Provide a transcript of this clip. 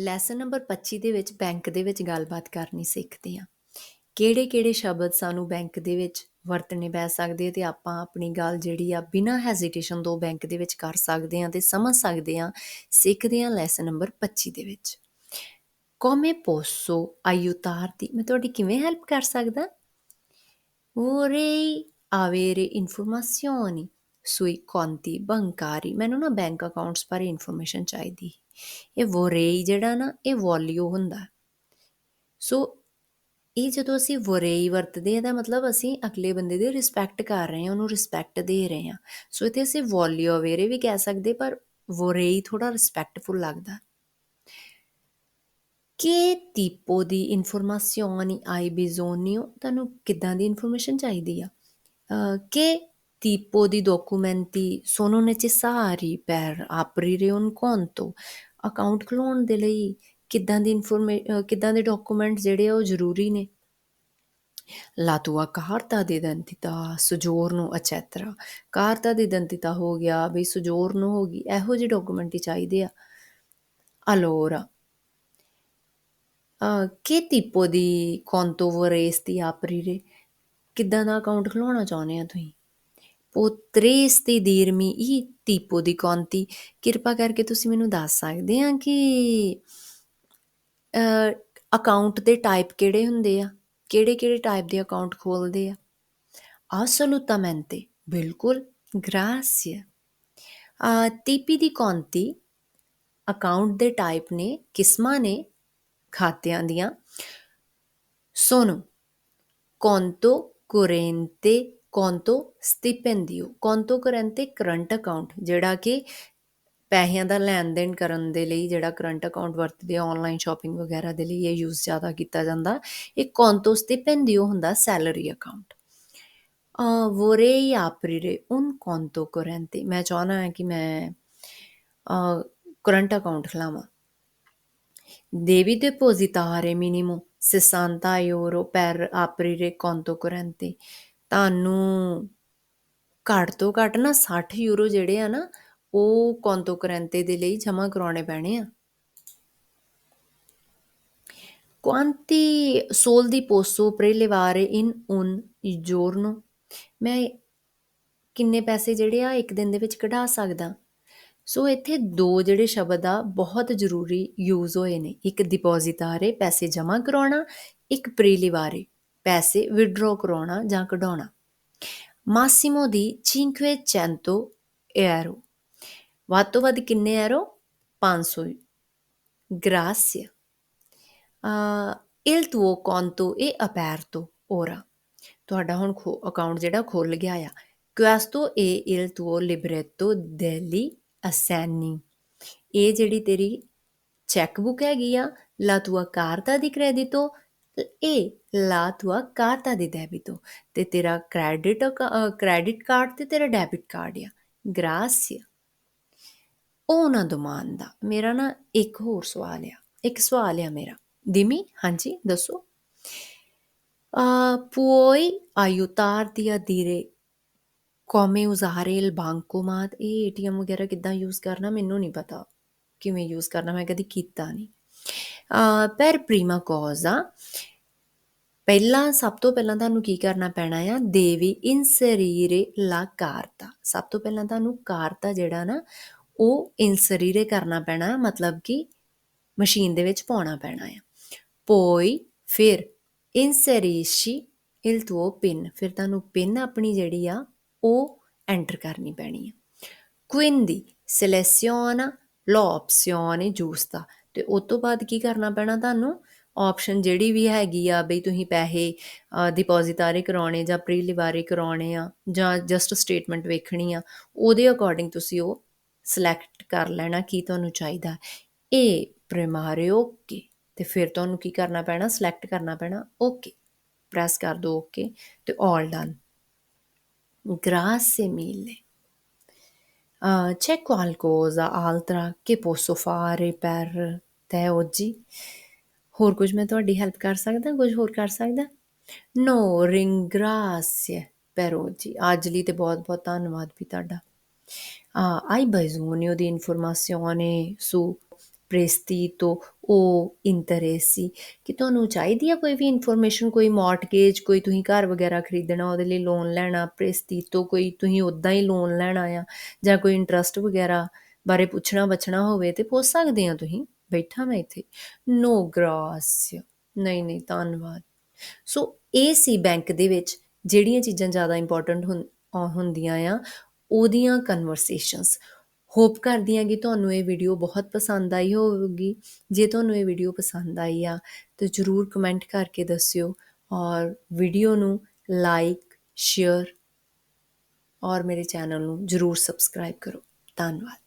Lesson number 25 ਦੇ ਵਿੱਚ bank ਦੇ ਵਿੱਚ ਗੱਲਬਾਤ ਕਰਨੀ ਸਿੱਖਦੇ ਹਾਂ। ਕਿਹੜੇ-ਕਿਹੜੇ ਸ਼ਬਦ ਸਾਨੂੰ ਬੈਂਕ ਦੇ ਵਿੱਚ ਵਰਤਣੇ ਪੈ ਸਕਦੇ ਤੇ ਆਪਾਂ ਆਪਣੀ ਗੱਲ ਜਿਹੜੀ ਆ ਬਿਨਾਂ ਹੈਜ਼ਿਟੇਸ਼ਨ ਤੋਂ ਬੈਂਕ ਦੇ ਵਿੱਚ ਕਰ ਸਕਦੇ ਹਾਂ ਤੇ ਸਮਝ ਸਕਦੇ ਹਾਂ, ਸਿੱਖਦੇ ਹਾਂ ਲੈਸਨ ਨੰਬਰ 25 ਦੇ ਵਿੱਚ। come posso aiutarti ਮੈਂ ਤੁਹਾਡੀ ਕਿਵੇਂ ਹੈਲਪ ਕਰ ਸਕਦਾ? vorrei avere informazioni sui conti bancari ਮੈਨੂੰ ਨਾ ਬੈਂਕ ਅਕਾਊਂਟਸ ਬਾਰੇ ਇਨਫੋਰਮੇਸ਼ਨ ਚਾਹੀਦੀ ਇਹ vorrei ਜਿਹੜਾ ਨਾ, ਇਹ ਵੋਲਿਓ ਹੁੰਦਾ। ਸੋ ਇਹ ਜਦੋਂ ਅਸੀਂ vorrei ਵਰਤਦੇ ਹਾਂ ਤਾਂ ਮਤਲਬ ਅਸੀਂ ਅਗਲੇ ਬੰਦੇ ਦੀ ਰਿਸਪੈਕਟ ਕਰ ਰਹੇ ਹਾਂ, ਉਹਨੂੰ ਰਿਸਪੈਕਟ ਦੇ ਰਹੇ ਹਾਂ। ਸੋ ਇੱਥੇ ਅਸੀਂ ਵੋਲਿਓ ਵੇਰੇ ਵੀ ਕਹਿ ਸਕਦੇ, ਪਰ vorrei ਥੋੜਾ ਰਿਸਪੈਕਟਫੁਲ ਲੱਗਦਾ। ਕਿ tipo di informazioni hai bisogno ਤੁਹਾਨੂੰ ਕਿੱਦਾਂ ਦੀ ਇਨਫੋਰਮੇਸ਼ਨ ਚਾਹੀਦੀ ਆ? che tipo di documenti sono necessari per aprire un conto account ਖੁਲਾਉਣ ਦੇ ਲਈ ਕਿੱਦਾਂ ਦੀ ਇਨਫੋਰਮੇ ਕਿੱਦਾਂ ਦੇ ਡਾਕੂਮੈਂਟ ਜਿਹੜੇ ਉਹ ਜ਼ਰੂਰੀ ਨੇ ਲਾਤੂਆ ਕਾਰਤਾ ਦੇ ਦੰਤਿਤਾ ਸੁਜੋਰ ਨੂੰ ਅਚੈਤਰਾ ਕਾਰਤਾ ਦੇ ਦੰਤਿਤਾ ਹੋ ਗਿਆ ਵੀ ਸੁਜੋਰ ਨੂੰ ਹੋ ਗਈ ਇਹੋ ਜਿਹੇ ਡਾਕੂਮੈਂਟ ਹੀ ਚਾਹੀਦੇ ਆ ਅਲੋਰਾ ਕਿ ਟਿਪੋ ਦੀ ਕੌਂਟੋ ਵਰੇਸ ਦੀ ਆਪਰੀ ਰੇ ਕਿੱਦਾਂ ਦਾ ਅਕਾਊਂਟ ਖੁਲਾਉਣਾ ਚਾਹੁੰਦੇ ਆ ਤੁਸੀਂ ਪੋਤਰੇਸ ਦੀ ਦੀਰਮੀ ਇਹ ਟੀਪੋ ਦੀ ਕੌਂਤੀ ਕਿਰਪਾ ਕਰਕੇ ਤੁਸੀਂ ਮੈਨੂੰ ਦੱਸ ਸਕਦੇ ਆ ਕਿ ਅਕਾਊਂਟ ਦੇ ਟਾਈਪ ਕਿਹੜੇ ਹੁੰਦੇ ਆ ਕਿਹੜੇ ਕਿਹੜੇ ਟਾਈਪ ਦੇ ਅਕਾਊਂਟ ਖੋਲਦੇ ਆ assolutamente ਬਿਲਕੁਲ ਗ੍ਰਾਸੀਆ ਆ ਟੀਪੀ ਦੀ ਕੌਂਤੀ ਅਕਾਊਂਟ ਦੇ ਟਾਈਪ ਨੇ ਕਿਸਮਾਂ ਨੇ ਖਾਤਿਆਂ ਦੀਆਂ ਸੋਨੋ ਕੌਂਤੋ ਕੋਰੇਂਤੇ ਕੋਂਤੋ ਸਟਿਪੈਂਡਿਓ ਕੋਂਤੋ ਕਰੰਤੇ ਕਰੰਟ ਅਕਾਊਂਟ ਜਿਹੜਾ ਕਿ ਪੈਸਿਆਂ ਦਾ ਲੈਣ ਦੇਣ ਕਰਨ ਦੇ ਲਈ ਜਿਹੜਾ ਕਰੰਟ ਅਕਾਊਂਟ ਵਰਤਦੇ ਆ ਆਨਲਾਈਨ ਸ਼ਾਪਿੰਗ ਵਗੈਰਾ ਦੇ ਲਈ ਇਹ ਯੂਜ਼ ਜ਼ਿਆਦਾ ਕੀਤਾ ਜਾਂਦਾ ਇਹ ਕੋਂਤੋ ਸਟਿਪੈਂਡਿਓ ਹੁੰਦਾ ਸੈਲਰੀ ਅਕਾਊਂਟ ਵੋਰੇ ਆਪਰੀਰੇ ਉਨ ਕੋਂਤੋ ਕਰੰਤੇ ਮੈਂ ਚਾਹਣਾ ਹੈ ਕਿ ਮੈਂ ਕਰੰਟ ਅਕਾਊਂਟ ਖਲਾਵਾਂ ਦੇਵੀ ਡਿਪੋਜ਼ਿਟਾਰੇ ਮਿਨੀਮੋ 60 euro per aprire conto corrente ਤੁਹਾਨੂੰ ਘੱਟ ਤੋਂ ਘੱਟ ਨਾ 60 ਯੂਰੋ ਜਿਹੜੇ ਆ ਨਾ, ਉਹ ਕੌਂਤੋ corrente ਦੇ ਲਈ ਜਮ੍ਹਾਂ ਕਰਾਉਣੇ ਪੈਣੇ ਆ। quanti soldi posso prelevare in un giorno ਮੈਂ ਕਿੰਨੇ ਪੈਸੇ ਜਿਹੜੇ ਆ ਇੱਕ ਦਿਨ ਦੇ ਵਿੱਚ ਕਢਾ ਸਕਦਾ। ਸੋ ਇੱਥੇ ਦੋ ਜਿਹੜੇ ਸ਼ਬਦ ਆ ਬਹੁਤ ਜ਼ਰੂਰੀ ਯੂਜ਼ ਹੋਏ ਨੇ। ਇੱਕ ਡਿਪੋਜ਼ਿਟਾਰੇ ਪੈਸੇ ਜਮ੍ਹਾਂ ਕਰਾਉਣਾ, ਇੱਕ ਪ੍ਰੀਲਿਵਾਰੇ ਪੈਸੇ ਵਿਡਰਾ ਕਰਾਉਣਾ ਜਾਂ ਕਢਾਉਣਾ ਮਾਸੀਮੋ ਦੀ 500 ਐਰੋ ਵੱਧ ਤੋਂ ਵੱਧ ਕਿੰਨੇ ਐਰੋ 500 ਗ੍ਰਾਸੀਆ ਇਲ ਤੁਓ ਕੰਤੋ ਇਹ ਅਪੈਰਤੋ ਓਰਾ ਤੁਹਾਡਾ ਹੁਣ ਅਕਾਊਂਟ ਜਿਹੜਾ ਖੋਲ ਗਿਆ ਆ ਕੁਐਸਟੋ ਏ ਇਲ ਤੁਓ ਲਿਬਰੇਟੋ ਦਿੱਲੀ ਅਸੈਨੀ ਇਹ ਜਿਹੜੀ ਤੇਰੀ ਚੈੱਕ ਬੁੱਕ ਹੈਗੀ ਆ ਲਾ ਤੂਆ ਕਾਰਤਾ ਦੀ ਕ੍ਰੈਡਿਟੋ e la tua carta di debito ਤੇ ਤੇਰਾ ਕ੍ਰੈਡਿਟ ਕ੍ਰੈਡਿਟ ਕਾਰਡ ਤੇ ਤੇਰਾ ਡੈਬਿਟ ਕਾਰਡ ਆ। Grazie una domanda ਮੇਰਾ ਨਾ ਇੱਕ ਹੋਰ ਸਵਾਲ ਆ। ਇੱਕ ਸਵਾਲ ਆ ਮੇਰਾ। ਦਿਮੀ ਹਾਂਜੀ ਦੱਸੋ। Uh, puoi aiutarti a dire come usare il bancomat ਇਹ ਏਟੀਐਮ ਵਗੈਰਾ ਕਿੱਦਾਂ ਯੂਜ਼ ਕਰਨਾ ਮੈਨੂੰ ਨਹੀਂ ਪਤਾ। ਕਿਵੇਂ ਯੂਜ਼ ਕਰਨਾ? ਮੈਂ ਕਦੀ ਕੀਤਾ ਨਹੀਂ per prima cosa ਪਹਿਲਾਂ ਸਭ ਤੋਂ ਪਹਿਲਾਂ ਤੁਹਾਨੂੰ ਕੀ ਕਰਨਾ ਪੈਣਾ ਆ ਦੇਵੀ ਇਨਸਰੀਰੇ ਲਾ ਕਾਰਤਾ ਸਭ ਤੋਂ ਪਹਿਲਾਂ ਤੁਹਾਨੂੰ ਕਾਰਤਾ ਜਿਹੜਾ ਨਾ ਉਹ ਇਨਸਰੀਰੇ ਕਰਨਾ ਪੈਣਾ ਮਤਲਬ ਕਿ ਮਸ਼ੀਨ ਦੇ ਵਿੱਚ ਪਾਉਣਾ ਪੈਣਾ ਆ ਪੋਈ ਫਿਰ ਇਨਸਰੀਸ਼ੀ ਇਲ tuo ਪਿੰਨ ਫਿਰ ਤੁਹਾਨੂੰ ਪਿੰਨ ਆਪਣੀ ਜਿਹੜੀ ਆ ਉਹ ਐਂਟਰ ਕਰਨੀ ਪੈਣੀ ਆ quindi seleziona l'opzione giusta ਤੇ ਉਸ ਤੋਂ ਬਾਅਦ ਕੀ ਕਰਨਾ ਪੈਣਾ ਤੁਹਾਨੂੰ? ਆਪਸ਼ਨ ਜਿਹੜੀ ਵੀ ਹੈਗੀ ਆ ਬਈ ਤੁਸੀਂ ਪੈਸੇ ਡਿਪੋਜ਼ਿਟਾਰੇ ਕਰਾਉਣੇ ਜਾਂ ਪ੍ਰੀਲਿਵਾਰੇ ਕਰਾਉਣੇ ਆ ਜਾਂ ਜਸਟ ਸਟੇਟਮੈਂਟ ਵੇਖਣੀ ਆ ਉਹਦੇ ਅਕੋਰਡਿੰਗ ਤੁਸੀਂ ਉਹ ਸਿਲੈਕਟ ਕਰ ਲੈਣਾ ਕੀ ਤੁਹਾਨੂੰ ਚਾਹੀਦਾ। ਇਹ ਪ੍ਰਿਮਾਰੇ ਓਕੇ ਤੇ ਫਿਰ ਤੁਹਾਨੂੰ ਕੀ ਕਰਨਾ ਪੈਣਾ? ਸਿਲੈਕਟ ਕਰਨਾ ਪੈਣਾ ਓਕੇ ਪ੍ਰੈਸ ਕਰ ਦਿਓ ਓਕੇ ਤੇ all done grazie mille Uh, c'è qualcosa altra che posso fare per te ਜੀ। ਹੋਰ ਕੁਝ ਮੈਂ ਤੁਹਾਡੀ ਹੈਲਪ ਕਰ ਸਕਦਾ? ਕੁਝ ਹੋਰ ਕਰ ਸਕਦਾ? No ringrazio per ਜੀ ਅੱਜ ਲਈ ਤੇ ਬਹੁਤ ਬਹੁਤ ਧੰਨਵਾਦ ਵੀ ਤੁਹਾਡਾ। uh, hai bisogno di informazione su ਪ੍ਰੇਸਤੀਤੋ ਉਹ ਇੰਟਰੇਸਟ ਸੀ ਕਿ ਤੁਹਾਨੂੰ ਚਾਹੀਦੀ ਆ ਕੋਈ ਵੀ ਇਨਫੋਰਮੇਸ਼ਨ ਕੋਈ ਮਾਰਟਗੇਜ ਕੋਈ ਤੁਸੀਂ ਘਰ ਵਗੈਰਾ ਖਰੀਦਣਾ ਉਹਦੇ ਲਈ ਲੋਨ ਲੈਣਾ ਪ੍ਰੇਸਤੀਤੋ ਕੋਈ ਤੁਸੀਂ ਉਦਾਂ ਹੀ ਲੋਨ ਲੈਣਾ ਆ ਜਾਂ ਕੋਈ ਇੰਟਰਸਟ ਵਗੈਰਾ ਬਾਰੇ ਪੁੱਛਣਾ ਬਚਣਾ ਹੋਵੇ ਤੇ ਪੁੱਛ ਸਕਦੇ ਆ ਤੁਸੀਂ। ਬੈਠਾ ਮੈਂ ਇੱਥੇ। ਨੋ ਗ੍ਰਾਸ ਨਹੀਂ ਨਹੀਂ, ਧੰਨਵਾਦ। ਸੋ ਇਹ ਸੀ ਬੈਂਕ ਦੇ ਵਿੱਚ ਜਿਹੜੀਆਂ ਚੀਜ਼ਾਂ ਜ਼ਿਆਦਾ ਇੰਪੋਰਟੈਂਟ ਹੁੰਦੀਆਂ ਆ, ਉਹਦੀਆਂ ਕਨਵਰਸੇਸ਼ਨਸ ਹੋਪ ਕਰਦੀ ਹਾਂ ਕਿ ਤੁਹਾਨੂੰ ਇਹ ਵੀਡੀਓ ਬਹੁਤ ਪਸੰਦ ਆਈ ਹੋਵੇਗੀ। ਜੇ ਤੁਹਾਨੂੰ ਇਹ ਵੀਡੀਓ ਪਸੰਦ ਆਈ ਆ, ਤਾਂ ਜਰੂਰ ਕਮੈਂਟ ਕਰਕੇ ਦੱਸਿਓ ਔਰ ਵੀਡੀਓ ਨੂੰ ਲਾਈਕ ਸ਼ੇਅਰ ਔਰ ਮੇਰੇ ਚੈਨਲ ਨੂੰ ਜਰੂਰ ਸਬਸਕ੍ਰਾਈਬ ਕਰੋ। ਧੰਨਵਾਦ।